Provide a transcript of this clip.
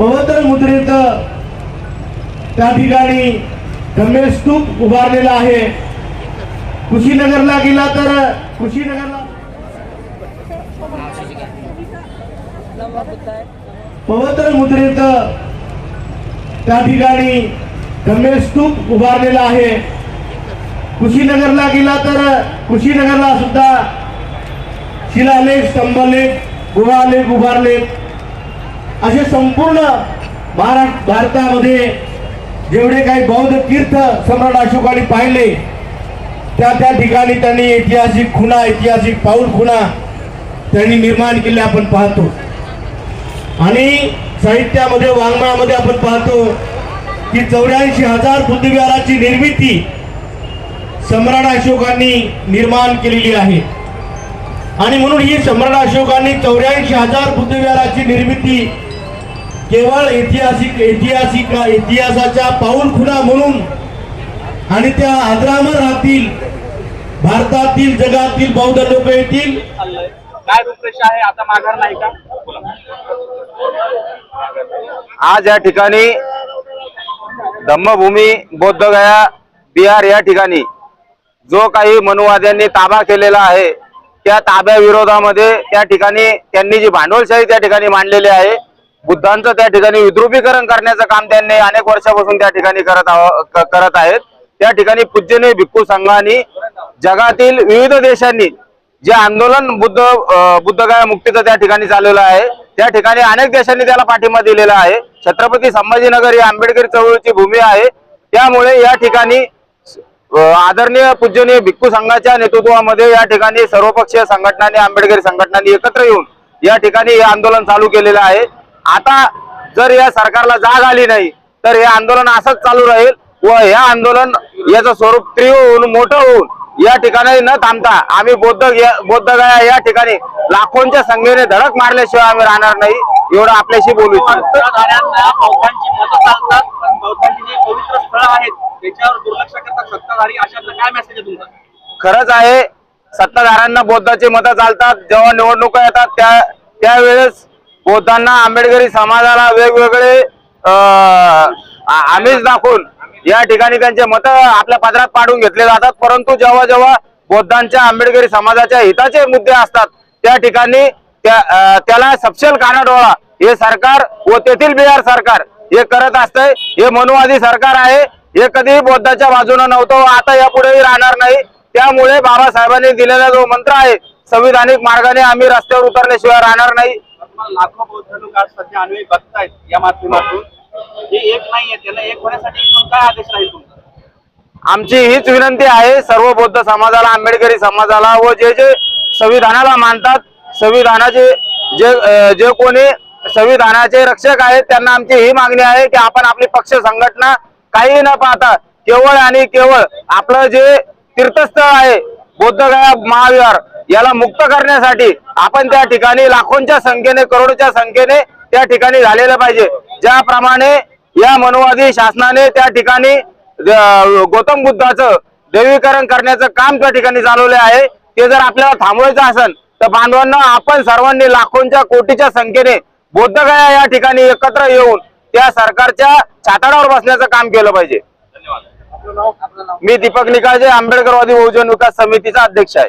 पवित्र मुद्रेत त्या ठिकाणी गणेश स्तूप उभारलेला आहे. कुशीनगरला गेला तर कुशीनगरला पवित्र मुद्रेत त्या ठिकाणी गणेश स्तूप उभारलेला आहे. कुशीनगरला गेला तर कुशीनगरला सुद्धा शिलालेख स्तंभलेख गुहालेख उभारलेख असे संपूर्ण महाराष्ट्र भारतामध्ये जेवढे काही बौद्ध तीर्थ सम्राट अशोकाने पाहिले त्या त्या ठिकाणी त्यांनी ऐतिहासिक खुणा ऐतिहासिक पाऊल खुणा त्यांनी निर्माण केले आपण पाहतो. आणि साहित्यामध्ये वाङ्मयामध्ये आपण पाहतो की चौऱ्याऐंशी हजार बुद्धविहाराची निर्मिती सम्राट अशोकांनी निर्माण केलेली आहे. आणि म्हणून ही सम्राट अशोकांनी चौऱ्याऐंशी हजार बुद्धविहाराची निर्मिती केवळ ऐतिहासिक ऐतिहासिक इतिहासाच्या पाऊल खुणा म्हणून आणि त्या आदरामर राहतील भारतातील जगातील बौद्ध लोक येतील काय रूपरेषा आहे आता माघार नाही का. आज या ठिकाणी धम्मभूमी बौद्धगया बिहार या ठिकाणी जो काही मनुवाद्यांनी ताबा केलेला आहे त्या ताब्या विरोधामध्ये त्या ठिकाणी त्यांनी जी भांडवलशाही त्या ठिकाणी मांडलेली आहे बुद्धांचं त्या ठिकाणी विद्रुपीकरण करण्याचं काम त्यांनी अनेक वर्षापासून त्या ठिकाणी करत करत आहेत. त्या ठिकाणी पूज्यने भिक्खू संघाने जगातील विविध देशांनी जे आंदोलन बुद्ध अं, मुक्तीचं त्या ठिकाणी चाललेलं आहे त्या ठिकाणी अनेक देशांनी त्याला पाठिंबा दिलेला आहे. छत्रपती संभाजीनगर ही आंबेडकरी चळवळीची भूमी आहे. त्यामुळे या ठिकाणी आदरणीय पूजनीय भिक्खू संघाच्या नेतृत्वामध्ये या ठिकाणी सर्वपक्षीय संघटनांनी आंबेडकरी संघटनांनी एकत्र येऊन या ठिकाणी हे आंदोलन चालू केलेलं आहे. आता जर या सरकारला जाग आली नाही तर हे आंदोलन असंच चालू राहील व हे आंदोलन याचं स्वरूप तीव्र होऊन मोठं होऊन या ठिकाणी न थांबता आम्ही बौद्ध गे- बौद्धगया या ठिकाणी लाखोंच्या संख्येने धडक मारल्याशिवाय आम्ही राहणार नाही एवढं आपल्याशी बोलू इच्छितो. सत्ताधाऱ्यांना बौद्धांची मतं चालतात पण बौद्धांची जी पवित्र स्थळं आहेत त्याच्यावर दुर्लक्ष करतात सत्ताधारी अशातला काय मेसेज आहे तुमचा? खरंच आहे सत्ताधाऱ्यांना बौद्धाची मतं चालतात जेव्हा निवडणुका येतात त्या त्यावेळेस बौद्धांना आंबेडकरी समाजाला वेगवेगळे आमिष दाखवून या ठिकाणी त्यांचे मत आपल्या पदरात पाडून घेतले जातात. परंतु जेव्हा जेव्हा बौद्धांच्या आंबेडकरी समाजाच्या हिताचे मुद्दे असतात त्या ठिकाणी त्याला सपशेल कानाडोळा हे सरकार व तेथील बिहार सरकार हे करत असतंय. हे मनुवादी सरकार आहे. हे कधीही बौद्धाच्या बाजूने नव्हतं व आता यापुढेही राहणार नाही. त्यामुळे बाबासाहेबांनी दिलेला जो मंत्र आहे संविधानिक मार्गाने आम्ही रस्त्यावर उतरल्याशिवाय राहणार नाही. तुम्हाला लाखो बौद्ध लोक आज सध्या अन्वयी बघतायत या माध्यमातून. हे एक नाहीये त्याला एक होण्यासाठी इथून काय आदेश राहील तुमचा? आमची हीच विनंती आहे सर्व बौद्ध समाजाला आंबेडकरी समाजाला व जे जे संविधानाला मानतात संविधानाचे जे जे कोणी संविधानाचे रक्षक आहेत त्यांना आमची ही मागणी आहे की आपण आपली पक्ष संघटना काही न पाहता केवळ आणि केवळ आपलं जे तीर्थस्थळ आहे बौद्ध गया महाविहार याला मुक्त करण्यासाठी आपण त्या ठिकाणी लाखोंच्या संख्येने करोडच्या संख्येने त्या ठिकाणी झालेलं पाहिजे. ज्याप्रमाणे या मनुवादी शासनाने त्या ठिकाणी गौतम बुद्धाचं देवीकरण करण्याचं काम त्या ठिकाणी चालवले आहे. ते जर आपल्याला थांबवायचं असेल तर बांधवांना आपण सर्वांनी लाखोंच्या कोटीच्या संख्येने बौद्धगया या ठिकाणी एकत्र येऊन त्या सरकारच्या छाताडावर बसण्याचं काम केलं पाहिजे. मी दीपक निकाळजे आंबेडकरवादी बहुजन विकास समितीचा अध्यक्ष आहे.